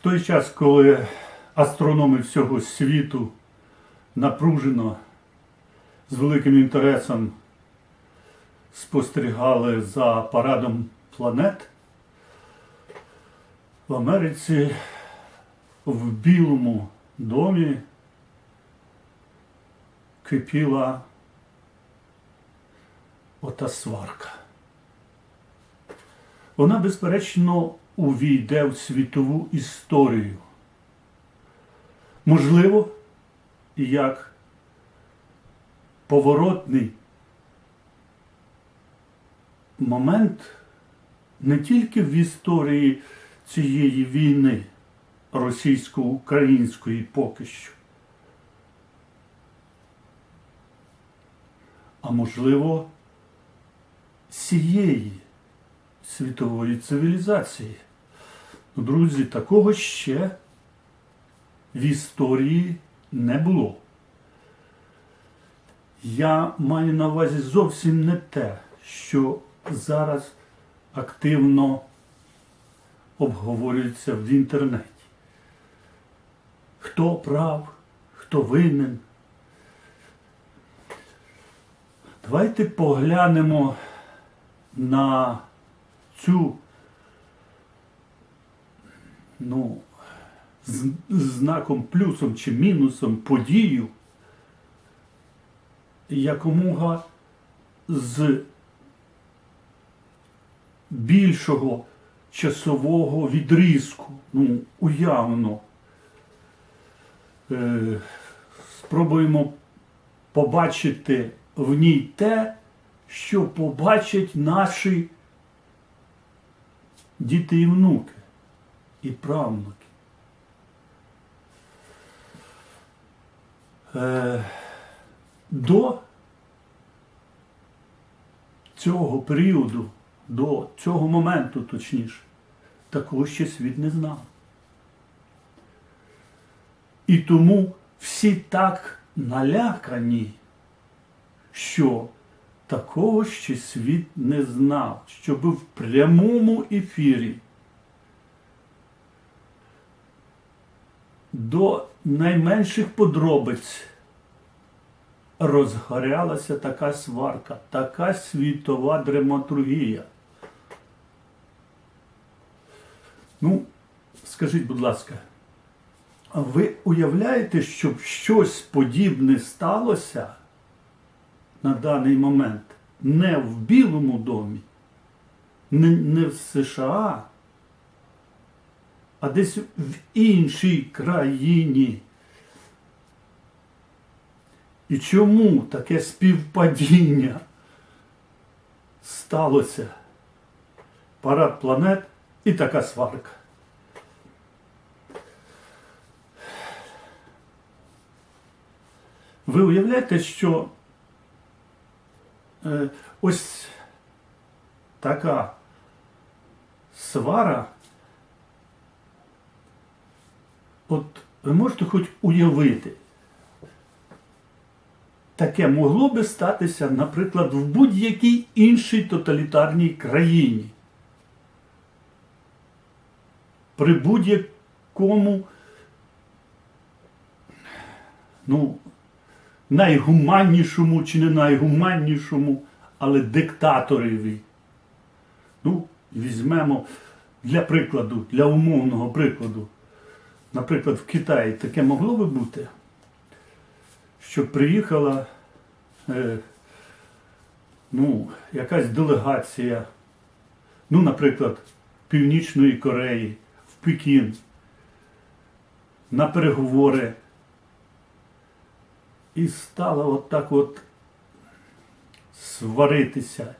той час, коли астрономи всього світу напружено з великим інтересом спостерігали за парадом планет, в Америці в Білому домі кипіла ота сварка. Вона, безперечно, увійде в світову історію. Можливо, як поворотний момент не тільки в історії цієї війни російсько-української поки що, а можливо, цієї світової цивілізації. Друзі, такого ще в історії не було. Я маю на увазі зовсім не те, що зараз активно обговорюється в інтернеті. Хто прав, хто винен. Давайте поглянемо на цю ну, з знаком плюсом чи мінусом подію якомога з більшого часового відрізку, ну, уявно. Е, спробуємо побачити в ній те, що побачать наші діти і внуки і правнуки. Е, до цього періоду, до цього моменту, точніше, такого ще світ не знав. І тому всі так налякані, що такого ще світ не знав, щоб в прямому ефірі до найменших подробиць розгорялася така сварка, така світова драматургія. Ну, скажіть, будь ласка, ви уявляєте, щоб щось подібне сталося на даний момент не в Білому домі, не в США, а десь в іншій країні? І чому таке співпадіння сталося? Парад планет і така сварка. Ви уявляєте, що е, ось така свара, от ви можете хоч уявити, таке могло би статися, наприклад, в будь-якій іншій тоталітарній країні. При будь-якому ну, найгуманнішому чи не найгуманнішому, але диктаторові. Ну, візьмемо для прикладу, для умовного прикладу. Наприклад, в Китаї таке могло би бути, щоб приїхала е, ну, якась делегація, ну, наприклад, Північної Кореї в Пекін на переговори і стала от так от сваритися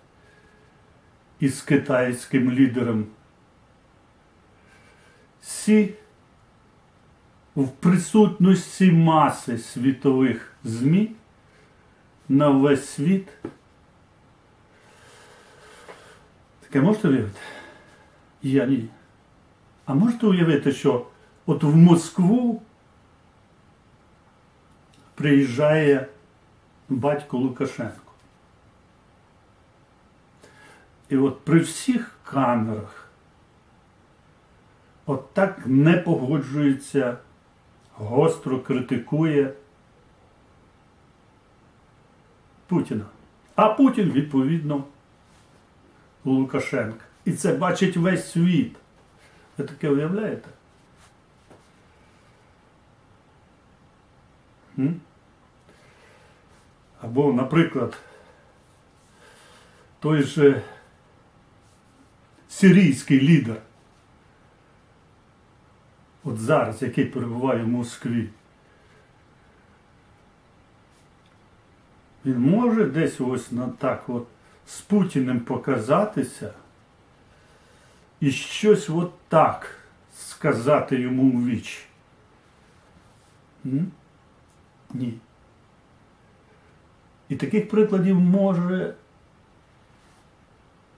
із китайським лідером. Сі в присутності маси світових ЗМІ на весь світ. Таке можете уявити? Я ні. А можете уявити, що от в Москву приїжджає батько Лукашенко. І от при всіх камерах от так не погоджується, гостро критикує Путіна. А Путін, відповідно, Лукашенка. І це бачить весь світ. Ви таке уявляєте? Або, наприклад, той же сирійський лідер, от зараз, який перебуває в Москві, він може десь ось на так от з Путіним показатися і щось от так сказати йому в віч. Ні. І таких прикладів може,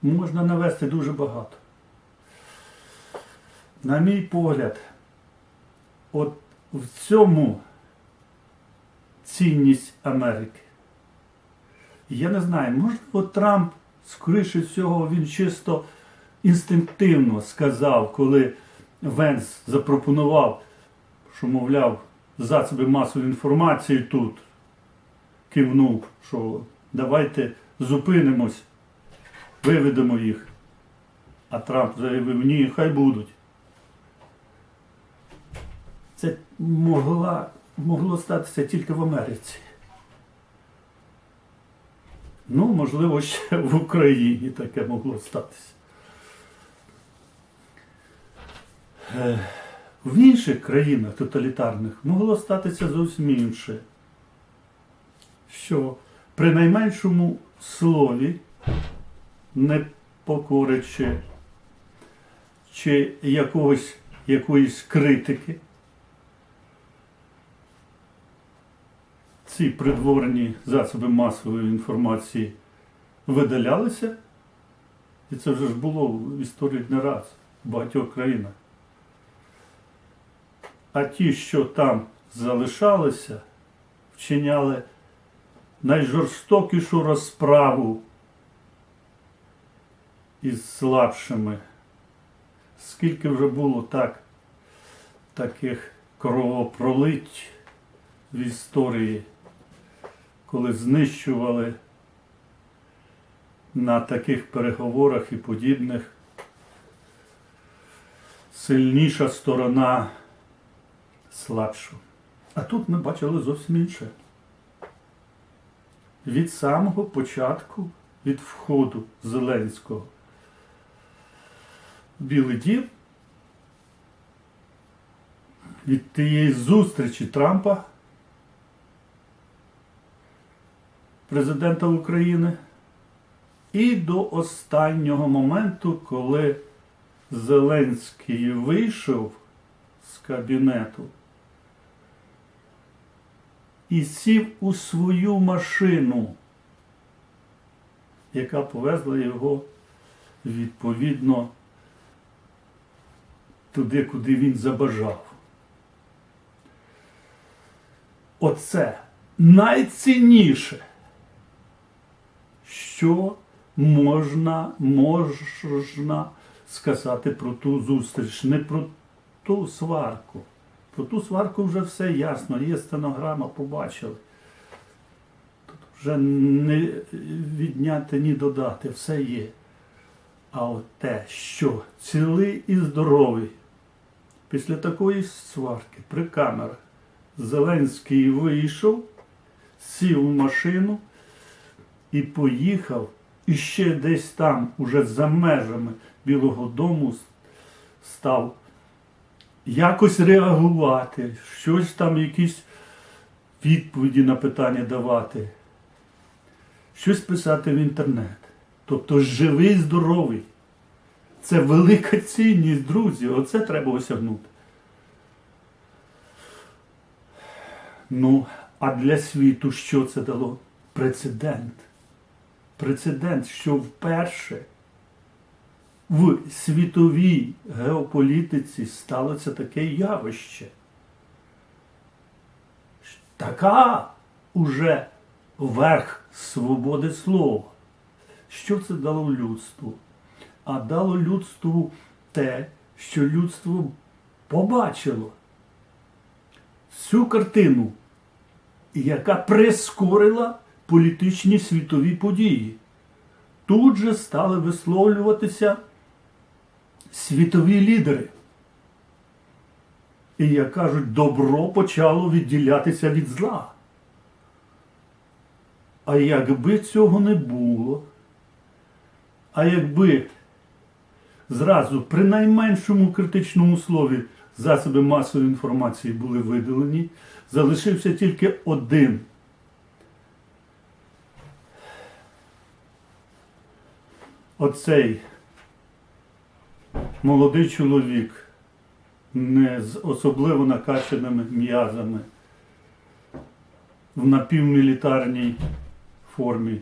можна навести дуже багато. На мій погляд, от в цьому цінність Америки. Я не знаю, можливо, Трамп, скоріше всього, він чисто інстинктивно сказав, коли Венс запропонував, що, мовляв, засоби масової інформації тут кивнув, що давайте зупинимось, виведемо їх. А Трамп заявив, ні, хай будуть. Це могла, могло статися тільки в Америці. Ну, можливо, ще в Україні таке могло статися. Е, В інших країнах тоталітарних могло статися зовсім інше. Що при найменшому слові, не покоричи чи якогось, якоїсь критики, ці придворні засоби масової інформації видалялися, і це вже ж було в історії не раз в багатьох країнах. А ті, що там залишалися, вчиняли найжорстокішу розправу із слабшими. Скільки вже було так, таких кровопролить в історії, коли знищували на таких переговорах і подібних сильніша сторона слабшу. А тут ми бачили зовсім інше. Від самого початку, від входу Зеленського в Білий Дім, від тієї зустрічі Трампа, президента України, і до останнього моменту, коли Зеленський вийшов з кабінету і сів у свою машину, яка повезла його відповідно туди, куди він забажав. Оце найцінніше, що можна, можна сказати про ту зустріч, не про ту сварку. Про ту сварку вже все ясно, є стенограма, побачили. Тут вже не відняти, ні додати, все є. А от те, що цілий і здоровий, після такої сварки при камерах Зеленський вийшов, сів в машину і поїхав, і ще десь там, уже за межами Білого Дому, став якось реагувати, щось там, якісь відповіді на питання давати, щось писати в інтернет. Тобто живий, здоровий. Це велика цінність, друзі. Оце треба осягнути. Ну, а для світу що це дало? Прецедент. Прецедент, що вперше в світовій геополітиці сталося таке явище. Така уже верх свободи слова. Що це дало людству? А дало людству те, що людство побачило цю картину, яка прискорила політичні світові події. Тут же стали висловлюватися світові лідери. І, як кажуть, добро почало відділятися від зла. А якби цього не було, а якби зразу при найменшому критичному слові засоби масової інформації були видалені, залишився тільки один. Оцей молодий чоловік не з особливо накачаними м'язами в напівмілітарній формі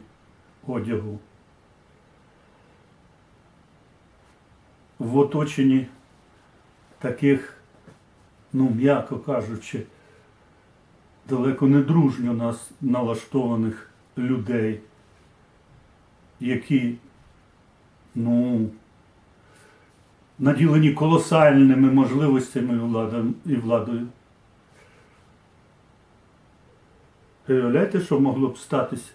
одягу. В оточенні таких, ну, м'яко кажучи, далеко не дружньо нас налаштованих людей, які, ну, наділені колосальними можливостями і владою. Уявляєте, що могло б статися?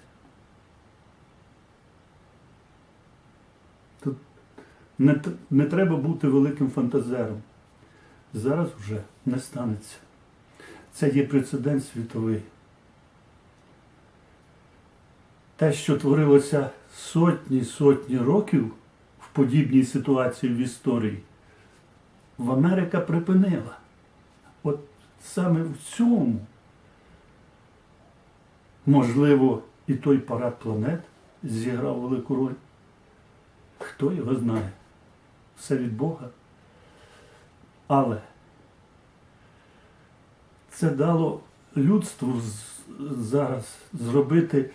Тут не, не треба бути великим фантазером. Зараз вже не станеться. Це є прецедент світовий. Те, що творилося сотні сотні років подібній ситуації в історії, в Америка припинила. От саме в цьому, можливо, і той парад планет зіграв велику роль. Хто його знає? Все від Бога. Але це дало людству зараз зробити,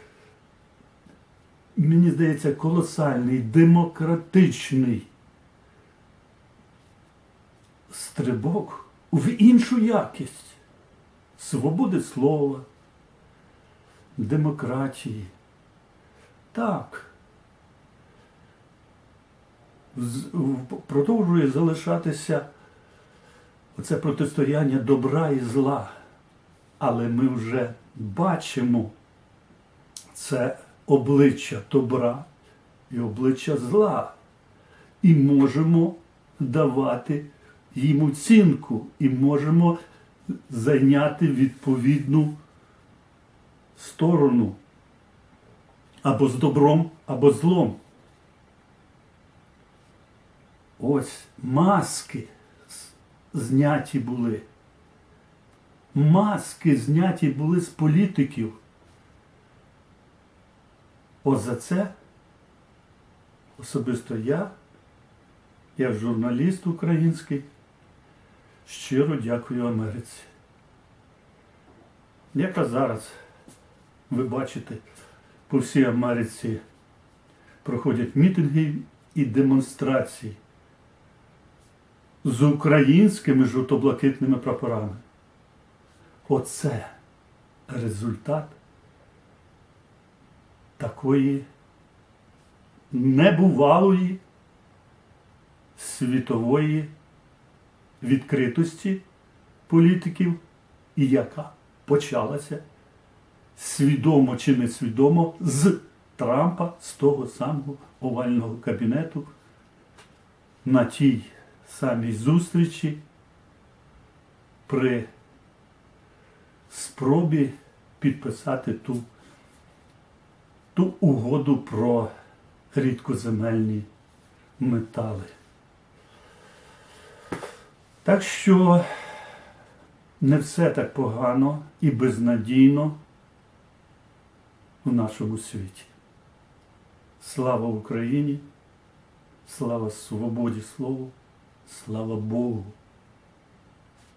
мені здається, колосальний демократичний стрибок в іншу якість свободи слова, демократії. Так. Продовжує залишатися оце протистояння добра і зла. Але ми вже бачимо це обличчя добра і обличчя зла. І можемо давати їм оцінку, і можемо зайняти відповідну сторону або з добром, або злом. Ось маски зняті були. Маски зняті були з політиків. Ось за це особисто я, як журналіст український, щиро дякую Америці. Яка зараз, ви бачите, по всій Америці проходять мітинги і демонстрації з українськими жовто-блакитними прапорами. Оце результат такої небувалої світової відкритості політиків, і яка почалася свідомо чи несвідомо з Трампа, з того самого овального кабінету на тій самій зустрічі при спробі підписати ту, ту угоду про рідкоземельні метали. Так що не все так погано і безнадійно в нашому світі. Слава Україні! Слава свободі слова! Слава Богу!